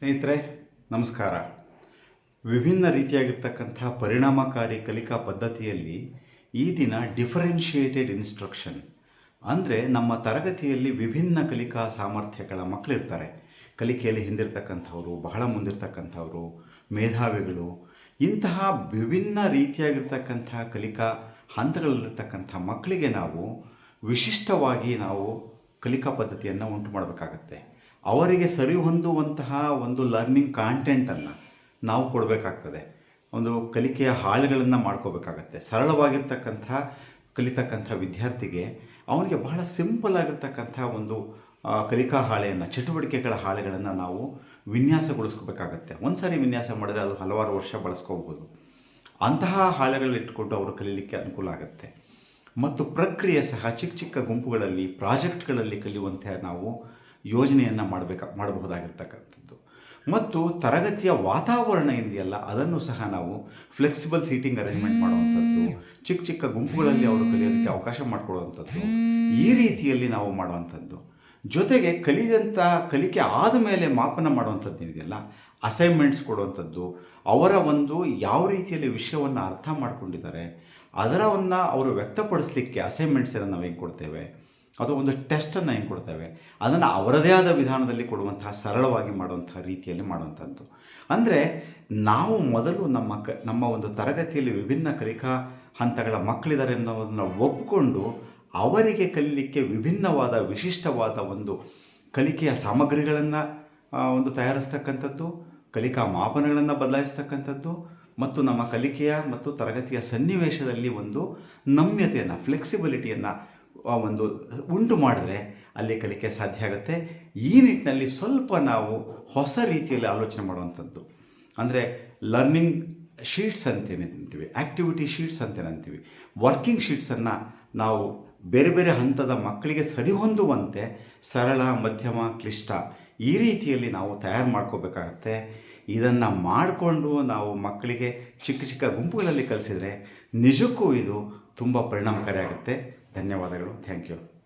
ಸ್ನೇಹಿತರೆ, ನಮಸ್ಕಾರ. ವಿಭಿನ್ನ ರೀತಿಯಾಗಿರ್ತಕ್ಕಂಥ ಪರಿಣಾಮಕಾರಿ ಕಲಿಕಾ ಪದ್ಧತಿಯಲ್ಲಿ ಈ ದಿನ ಡಿಫರೆನ್ಷಿಯೇಟೆಡ್ ಇನ್ಸ್ಟ್ರಕ್ಷನ್ ಅಂದರೆ ನಮ್ಮ ತರಗತಿಯಲ್ಲಿ ವಿಭಿನ್ನ ಕಲಿಕಾ ಸಾಮರ್ಥ್ಯಗಳ ಮಕ್ಕಳಿರ್ತಾರೆ ಕಲಿಕೆಯಲ್ಲಿ ಹಿಂದಿರ್ತಕ್ಕಂಥವ್ರು, ಬಹಳ ಮುಂದಿರ್ತಕ್ಕಂಥವ್ರು, ಮೇಧಾವಿಗಳು, ಇಂತಹ ವಿಭಿನ್ನ ರೀತಿಯಾಗಿರ್ತಕ್ಕಂಥ ಕಲಿಕಾ ಹಂತಗಳಲ್ಲಿರ್ತಕ್ಕಂಥ ಮಕ್ಕಳಿಗೆ ನಾವು ವಿಶಿಷ್ಟವಾಗಿ ನಾವು ಕಲಿಕಾ ಪದ್ಧತಿಯನ್ನು ಉಂಟು ಮಾಡಬೇಕಾಗತ್ತೆ. ಅವರಿಗೆ ಸರಿ ಹೊಂದುವಂತಹ ಒಂದು ಲರ್ನಿಂಗ್ ಕಾಂಟೆಂಟನ್ನು ನಾವು ಕೊಡಬೇಕಾಗ್ತದೆ. ಒಂದು ಕಲಿಕೆಯ ಹಾಳುಗಳನ್ನು ಮಾಡ್ಕೋಬೇಕಾಗತ್ತೆ. ಸರಳವಾಗಿರ್ತಕ್ಕಂಥ, ಕಲಿತಕ್ಕಂಥ ವಿದ್ಯಾರ್ಥಿಗೆ ಅವನಿಗೆ ಬಹಳ ಸಿಂಪಲ್ ಆಗಿರ್ತಕ್ಕಂಥ ಒಂದು ಕಲಿಕಾ ಹಾಳೆಯನ್ನು, ಚಟುವಟಿಕೆಗಳ ಹಾಳೆಗಳನ್ನು ನಾವು ವಿನ್ಯಾಸಗೊಳಿಸ್ಕೋಬೇಕಾಗತ್ತೆ. ಒಂದು ಸಾರಿ ವಿನ್ಯಾಸ ಮಾಡಿದರೆ ಅದು ಹಲವಾರು ವರ್ಷ ಬಳಸ್ಕೋಬೋದು ಅಂತಹ ಹಾಳೆಗಳಿಟ್ಕೊಂಡು ಅವರು ಕಲೀಲಿಕ್ಕೆ ಅನುಕೂಲ ಆಗುತ್ತೆ. ಮತ್ತು ಪ್ರಕ್ರಿಯೆ ಸಹ ಚಿಕ್ಕ ಚಿಕ್ಕ ಗುಂಪುಗಳಲ್ಲಿ, ಪ್ರಾಜೆಕ್ಟ್ಗಳಲ್ಲಿ ಕಲಿಯುವಂತೆ ನಾವು ಯೋಜನೆಯನ್ನು ಮಾಡಬೇಕ, ಮಾಡಬಹುದಾಗಿರ್ತಕ್ಕಂಥದ್ದು. ಮತ್ತು ತರಗತಿಯ ವಾತಾವರಣ ಇದೆಯಲ್ಲ, ಅದನ್ನು ಸಹ ನಾವು ಫ್ಲೆಕ್ಸಿಬಲ್ ಸೀಟಿಂಗ್ ಅರೇಂಜ್ಮೆಂಟ್ ಮಾಡುವಂಥದ್ದು, ಚಿಕ್ಕ ಚಿಕ್ಕ ಗುಂಪುಗಳಲ್ಲಿ ಅವರು ಕಲಿಯೋದಕ್ಕೆ ಅವಕಾಶ ಮಾಡಿಕೊಡುವಂಥದ್ದು, ಈ ರೀತಿಯಲ್ಲಿ ನಾವು ಮಾಡುವಂಥದ್ದು. ಜೊತೆಗೆ ಕಲಿದಂಥ ಕಲಿಕೆ ಆದ ಮೇಲೆ ಮಾಪನ ಮಾಡುವಂಥದ್ದು ಇದೆಯಲ್ಲ ಅಸೈನ್ಮೆಂಟ್ಸ್ ಕೊಡುವಂಥದ್ದು, ಅವರ ಒಂದು ಯಾವ ರೀತಿಯಲ್ಲಿ ವಿಷಯವನ್ನು ಅರ್ಥ ಮಾಡಿಕೊಂಡಿದ್ದಾರೆ, ಅದರವನ್ನು ಅವರು ವ್ಯಕ್ತಪಡಿಸಲಿಕ್ಕೆ ಅಸೈನ್ಮೆಂಟ್ಸನ್ನು ನಾವು ಹೆಂಗೆ ಕೊಡ್ತೇವೆ ಅಥವಾ ಒಂದು ಟೆಸ್ಟನ್ನು ಹೆಂಗೆ ಕೊಡ್ತೇವೆ? ಅದನ್ನು ಅವರದೇ ಆದ ವಿಧಾನದಲ್ಲಿ ಕೊಡುವಂತಹ ಸರಳವಾಗಿ ಮಾಡುವಂತಹ ರೀತಿಯಲ್ಲಿ ಮಾಡುವಂಥದ್ದು. ಅಂದರೆ ನಾವು ಮೊದಲು ನಮ್ಮ ಕ, ನಮ್ಮ ಒಂದು ತರಗತಿಯಲ್ಲಿ ವಿಭಿನ್ನ ಕಲಿಕಾ ಹಂತಗಳ ಮಕ್ಕಳಿದ್ದಾರೆ ಅನ್ನೋದನ್ನು ಒಪ್ಪಿಕೊಂಡು ಅವರಿಗೆ ಕಲಿಲಿಕ್ಕೆ ವಿಭಿನ್ನವಾದ, ವಿಶಿಷ್ಟವಾದ ಒಂದು ಕಲಿಕೆಯ ಸಾಮಗ್ರಿಗಳನ್ನು ಒಂದು ತಯಾರಿಸ್ತಕ್ಕಂಥದ್ದು, ಕಲಿಕಾ ಮಾಪನಗಳನ್ನು ಬದಲಾಯಿಸ್ತಕ್ಕಂಥದ್ದು, ಮತ್ತು ನಮ್ಮ ಕಲಿಕೆಯ ಮತ್ತು ತರಗತಿಯ ಸನ್ನಿವೇಶದಲ್ಲಿ ಒಂದು ನಮ್ಯತೆಯನ್ನು ಫ್ಲೆಕ್ಸಿಬಿಲಿಟಿಯನ್ನು ಒಂದು ಉಂಟು ಮಾಡಿದ್ರೆ ಅಲ್ಲಿ ಕಲಿಕೆ ಸಾಧ್ಯ ಆಗುತ್ತೆ. ಈ ನಿಟ್ಟಿನಲ್ಲಿ ಸ್ವಲ್ಪ ನಾವು ಹೊಸ ರೀತಿಯಲ್ಲಿ ಆಲೋಚನೆ ಮಾಡುವಂಥದ್ದು. ಅಂದರೆ ಲರ್ನಿಂಗ್ ಶೀಟ್ಸ್ ಅಂತೇನಂತೀವಿ ಆ್ಯಕ್ಟಿವಿಟಿ ಶೀಟ್ಸ್ ಅಂತೇನಂತೀವಿ ವರ್ಕಿಂಗ್ ಶೀಟ್ಸನ್ನು ನಾವು ಬೇರೆ ಬೇರೆ ಹಂತದ ಮಕ್ಕಳಿಗೆ ಸರಿಹೊಂದುವಂತೆ ಸರಳ, ಮಧ್ಯಮ, ಕ್ಲಿಷ್ಟ ಈ ರೀತಿಯಲ್ಲಿ ನಾವು ತಯಾರು ಮಾಡ್ಕೋಬೇಕಾಗತ್ತೆ. ಇದನ್ನು ಮಾಡಿಕೊಂಡು ನಾವು ಮಕ್ಕಳಿಗೆ ಚಿಕ್ಕ ಚಿಕ್ಕ ಗುಂಪುಗಳಲ್ಲಿ ಕಲಿಸಿದರೆ ನಿಜಕ್ಕೂ ಇದು ತುಂಬ ಪರಿಣಾಮಕಾರಿಯಾಗುತ್ತೆ. ಧನ್ಯವಾದಗಳು. Thank you